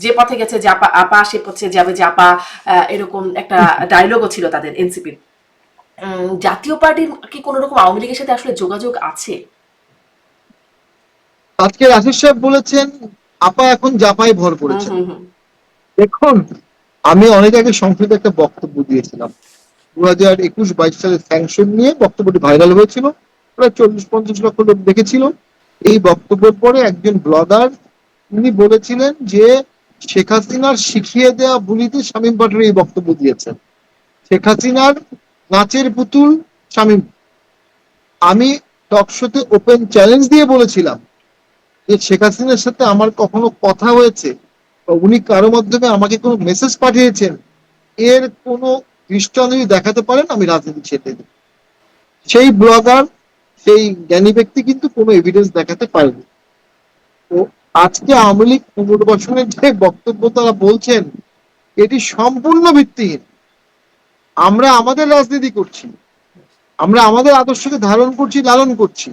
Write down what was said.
যে পথে গেছে যে আপা সে পথে যাবে আহ, এরকম একটা ডায়লগও ছিল তাদের এনসিপির জাতীয় পার্টির কি কোনো রকম আওয়ামী লীগের সাথে আসলে যোগাযোগ আছে? আজকে আশিস সাহেব বলেছেন আপা এখন জাপায় ভর হুম। দেখুন আমি অনেক আগে সংসদে একটা বক্তব্য দিয়েছিলাম। দু হাজার একুশ বাইশ সালে স্যাংশন নিয়ে বক্তব্যটি ভাইরাল হয়েছিল প্রায় চল্লিশ পঞ্চাশ লক্ষ লোক দেখেছিল। এই বক্তব্যের পরে একজন ব্লগার তিনি বলেছিলেন যে শেখ হাসিনার শিখিয়ে দেওয়া বুলিতে শামীম পাটোয়ারি এই বক্তব্য দিয়েছেন। শেখ হাসিনার নাচের পুতুল শামীম। আমি টকশোতে ওপেন চ্যালেঞ্জ দিয়ে বলেছিলাম যে শেখ হাসিনার সাথে আমার কখনো কথা হয়েছে উনি কারও মাধ্যমে আমাকে কোনো মেসেজ পাঠিয়েছেন, এর কোনো দৃষ্টান্ত যদি দেখাতে পারেন, আমি রাজনীতি ছেড়ে দেব। সেই ব্লগার সেই জ্ঞানী ব্যক্তি কিন্তু কোনো এভিডেন্স দেখাতে পারেনি। আজকে আওয়ামী লীগ পুনর্বাসনের যে বক্তব্য তারা বলছেন, এটি সম্পূর্ণ ভিত্তিহীন। আমরা আমাদের রাজনীতি করছি, আমরা আমাদের আদর্শকে ধারণ করছি, লালন করছি।